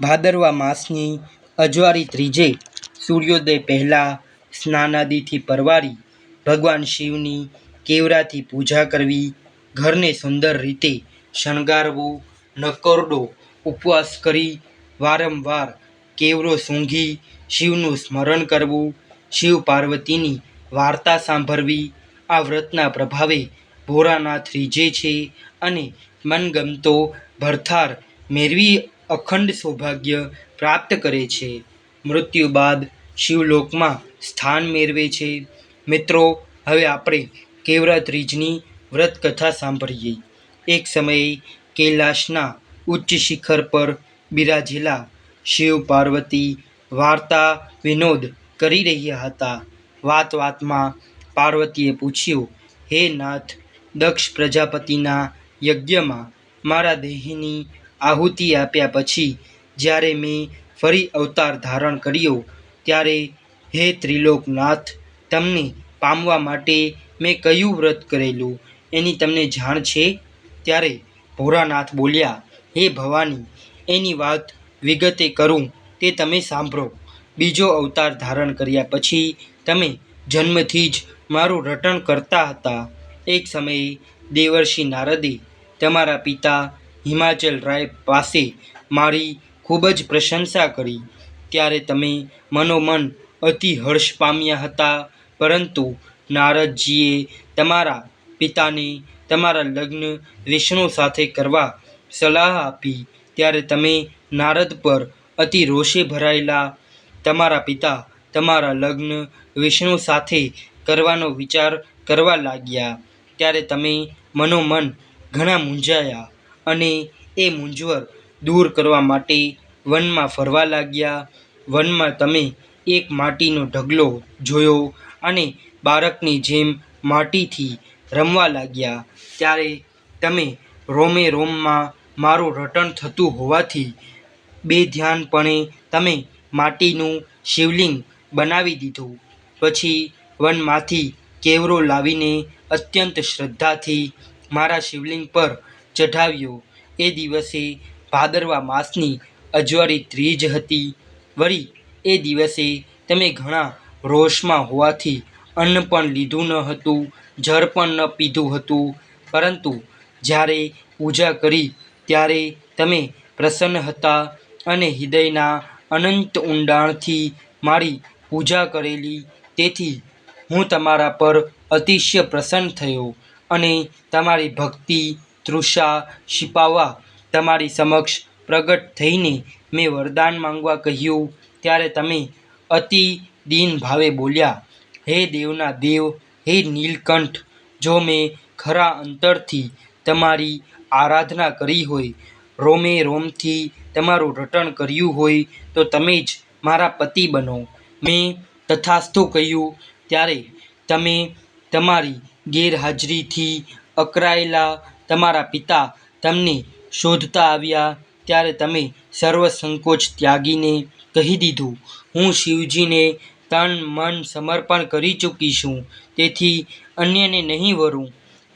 ભાદરવા માસની અજવાળી ત્રીજે સૂર્યોદય પહેલાં સ્નાનાદિથી પરવારી ભગવાન શિવની કેવરાથી પૂજા કરવી, ઘરને સુંદર રીતે શણગારવું, નકોરડો ઉપવાસ કરી વારંવાર કેવરો સૂંઘી શિવનું સ્મરણ કરવું, શિવ પાર્વતીની વાર્તા સાંભળવી, આ વ્રતના પ્રભાવે ભોરાનાથ રીજે છે અને મનગમતો ભરથાર મેળવી અખંડ સૌભાગ્ય પ્રાપ્ત કરે છે. મૃત્યુ બાદ શિવલોકમાં સ્થાન મેળવે છે. મિત્રો, હવે આપણે કેવરાત્રીજની વ્રત કથા સાંભળીએ. એક સમયે કૈલાશના ઉચ્ચ શિખર પર બિરાજેલા શિવ પાર્વતી વાર્તા વિનોદ કરી રહ્યા હતા. વાત વાતમાં પાર્વતીએ પૂછ્યું, હે નાથ, દક્ષ પ્રજાપતિના યજ્ઞમાં મારા દેહની આહુતિ આપ્યા પછી જ્યારે મેં ફરી અવતાર ધારણ કર્યો, ત્યારે, હે ત્રિલોકનાથ, તમને પામવા માટે મેં કયું વ્રત કરેલું? એની તમને જાણ છે? ત્યારે ભોરાનાથ બોલ્યા, હે ભવાની, એની વાત વિગતે કરું, તે તમે સાંભળો. બીજો અવતાર ધારણ કર્યા પછી તમે જન્મથી જ મારું રટણ કરતા હતા. એક સમયે દેવર્ષિ નારદે તમારા પિતા હિમાચલ રાય પાસે મારી ખૂબ જ પ્રશંસા કરી. ત્યારે તમે મનોમન અતિ હર્ષ પામ્યા હતા. પરંતુ નારદજીએ તમારા પિતાને તમારા લગ્ન વિષ્ણુ સાથે કરવા સલાહ આપી. ત્યારે તમે નારદ પર અતિ રોષે ભરાયેલા તમારા પિતા તમારા લગ્ન વિષ્ણુ સાથે કરવાનો વિચાર કરવા લાગ્યા. ત્યારે તમે મનોમન ઘણા મૂંઝાયા. અને એ મૂંઝવણ દૂર કરવા માટે વનમાં ફરવા લાગ્યા. વનમાં તમે એક માટીનો ઢગલો જોયો અને બાળકની જેમ માટીથી રમવા લાગ્યા. ત્યારે તમે રોમે રોમમાં મારું રટણ થતું હોવાથી બેધ્યાનપણે તમે માટીનું શિવલિંગ બનાવી દીધું. પછી વનમાંથી કેવરો લાવીને અત્યંત શ્રદ્ધાથી મારા શિવલિંગ પર ચઢાવ્યો. એ દિવસે ભાદરવા માસની અજવાળી ત્રીજ હતી. વળી એ દિવસે તમે ઘણા રોષમાં હોવાથી અન્ન પણ લીધું ન હતું, જળ પણ ન પીધું હતું. પરંતુ જ્યારે પૂજા કરી ત્યારે તમે પ્રસન્ન હતા અને હૃદયના અનંત ઊંડાણથી મારી પૂજા કરેલી. તેથી હું તમારા પર અતિશય પ્રસન્ન થયો અને તમારી ભક્તિ તૃષા છિપાવવા તમારી સમક્ષ પ્રગટ થઈને મેં વરદાન માંગવા કહ્યું. ત્યારે તમે અતિ દીન ભાવે બોલ્યા, હે દેવના દેવ, હે નીલકંઠ, જો મેં ખરા અંતરથી તમારી આરાધના કરી હોય, રોમે રોમથી તમારું રટણ કર્યું હોય, તો તમે જ મારા પતિ બનો. મેં તથાસ્તુ કહ્યું. ત્યારે તમે તમારી ગેરહાજરીથી અકળાયેલા તમારા પિતા તમને શોધતા આવ્યા ત્યારે તમે સર્વ સંકોચ ત્યાગીને કહી દીધું. હું શિવજીને તન મન સમર્પણ કરી ચૂકી છું, તેથી અન્યને નહીં વરું.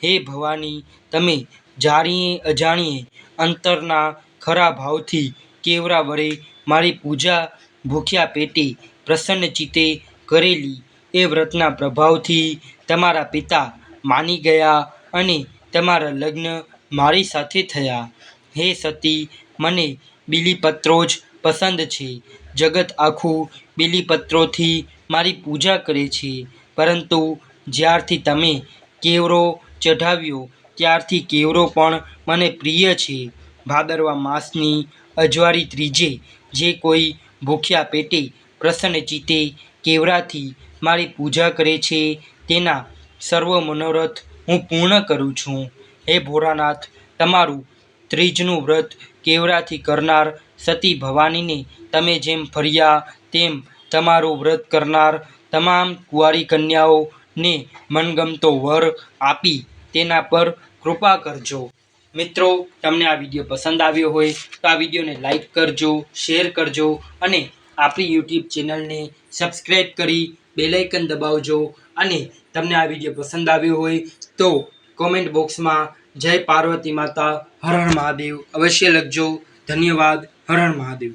હે ભવાની, તમે જાણીએ અજાણીએ અંતરના ખરા ભાવથી કેવરા વડે મારી પૂજા ભૂખ્યા પેટે પ્રસન્ન ચિત્તે કરેલી. એ વ્રતના પ્રભાવથી તમારા પિતા માની ગયા અને તમારા લગ્ન મારી સાથે થયા. હે સતી, મને બીલીપત્રો જ પસંદ છે. જગત આખું બીલીપત્રોથી મારી પૂજા કરે છે. પરંતુ જ્યારથી તમે કેવરો ચઢાવ્યો, ત્યારથી કેવરો પણ મને પ્રિય છે. ભાદરવા માસની અજવાળી ત્રીજે જે કોઈ ભૂખ્યા પેટે પ્રસન્ન ચિત્તે કેવરાથી મારી પૂજા કરે છે, તેના સર્વ મનોરથ હું પૂર્ણ કરું છું. હે ભોળાનાથ, તમારું ત્રીજનું વ્રત કેવડાથી કરનાર સતી ભવાનીને તમે જેમ ફર્યા તેમ તમારું વ્રત કરનાર તમામ કુંવારી કન્યાઓને મનગમતો વર આપી તેના પર કૃપા કરજો. મિત્રો, તમને આ વીડિયો પસંદ આવ્યો હોય તો આ વિડીયોને લાઈક કરજો, શેર કરજો અને આપણી યુટ્યુબ ચેનલને સબસ્ક્રાઈબ કરી બેલાઇકન દબાવજો. અને તમને આ વીડિયો પસંદ આવ્યો હોય તો કોમેન્ટ બોક્સમાં જય પાર્વતી માતા હર મહાદેવ અવશ્ય લખજો. ધન્યવાદ હર મહાદેવ.